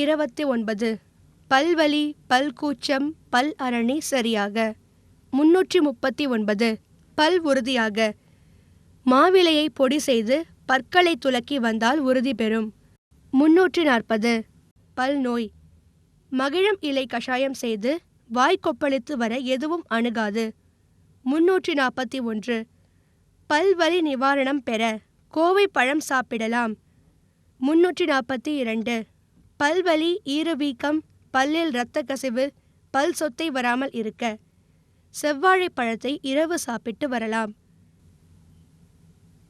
இருபத்தி ஒன்பது. பல்வலி பல்கூச்சம் பல் அரணி சரியாக முன்னூற்றி முப்பத்தி ஒன்பது. பல் உறுதியாக மாவிலையை பொடி செய்து பற்களை துலக்கி வந்தால் உறுதி பெறும். முன்னூற்றி நாற்பது. பல் நோய் மகிழம் இலை கஷாயம் செய்து வாய் கொப்பளித்து வர எதுவும் அணுகாது. முன்னூற்றி நாற்பத்தி ஒன்று. பல்வலி நிவாரணம் பெற கோவை பழம் சாப்பிடலாம். முன்னூற்றி நாற்பத்தி இரண்டு. பல்வலி ஈரவீக்கம் பல்லில் இரத்த கசிவு பல் சொத்தை வராமல் இருக்க. செவ்வாழை பழத்தை இரவு சாப்பிட்டு வரலாம்.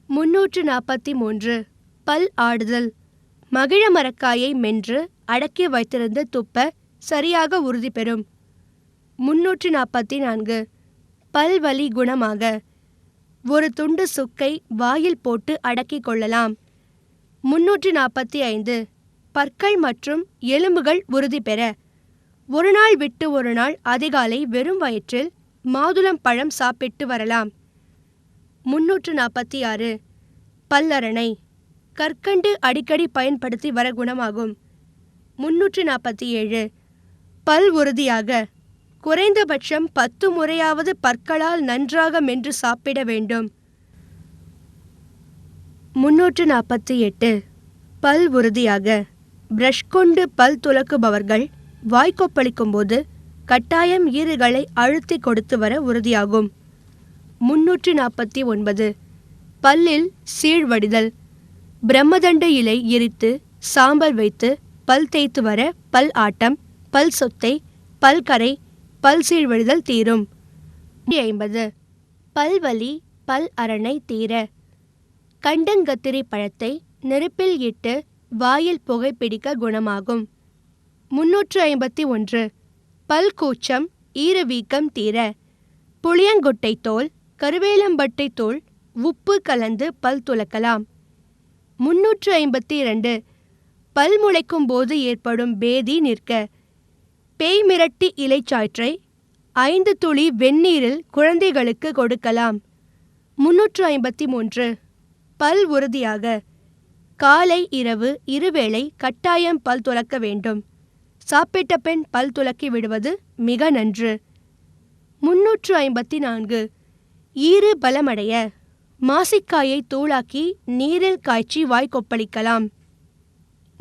முன்னூற்று நாற்பத்தி மூன்று பல் ஆடுதல். மகிழ மரக்காயை மென்று அடக்கி வைத்திருந்து துப்ப சரியாக உறுதி பெறும். முன்னூற்று நாற்பத்தி நான்கு பல்வலி குணமாக. ஒரு துண்டு சுக்கை வாயில் போட்டு அடக்கிக் கொள்ளலாம். முன்னூற்று நாற்பத்தி ஐந்து பற்கள் மற்றும் எலும்புகள் உறுதி பெற. ஒரு நாள் விட்டு ஒரு நாள் அதிகாலை வெறும் வயிற்றில் மாதுளம் பழம் சாப்பிட்டு வரலாம். முன்னூற்று நாற்பத்தி ஆறு பல்லரணை. கற்கண்டு அடிக்கடி பயன்படுத்தி வர குணமாகும். முன்னூற்று நாற்பத்தி ஏழு பல் உறுதியாக. குறைந்தபட்சம் பத்து முறையாவது பற்களால் நன்றாக மென்று சாப்பிட வேண்டும். முன்னூற்று நாற்பத்தி எட்டு பல் உறுதியாக. பிரஷ் கொண்டு பல் துலக்குபவர்கள் வாய்க்கொப்பளிக்கும் போது கட்டாயம் ஈறுகளை அழுத்தி கொடுத்து வர உறுதியாகும். முன்னூற்றி நாற்பத்தி ஒன்பது. பல்லில் சீழ்வடிதல். பிரம்மதண்ட இலை எரித்து சாம்பல் வைத்து பல் தேய்த்து வர பல் ஆட்டம் பல் சொத்தை பல் கரை பல் சீழ்வடிதல் தீரும். ஐம்பது. பல்வலி பல் அரணை தீர. கண்டங்கத்திரி பழத்தை நெருப்பில் இட்டு வாயில் புகைப்பிடிக்க குணமாகும். முன்னூற்று ஐம்பத்தி ஒன்று. பல் கூச்சம் ஈரவீக்கம் தீர. புளியங்கொட்டை தோல் கருவேலம்பட்டை தோல் உப்பு கலந்து பல் துலக்கலாம் முன்னூற்று ஐம்பத்தி இரண்டு. பல் முளைக்கும் போது ஏற்படும் பேதி நிற்க. பேய் மிரட்டி இலைச்சாற்றை ஐந்து துளி வெந்நீரில் குழந்தைகளுக்கு கொடுக்கலாம். முன்னூற்று ஐம்பத்தி மூன்று. பல் உறுதியாக. காலை இரவு இருவேளை கட்டாயம் பல் துலக்க வேண்டும். சாப்பிட்ட பெண் பல் துலக்கி விடுவது மிக நன்று. முன்னூற்று ஐம்பத்தி நான்கு. ஈறு பலமடைய. மாசிக்காயை தூளாக்கி நீரில் காய்ச்சி வாய் கொப்பளிக்கலாம்.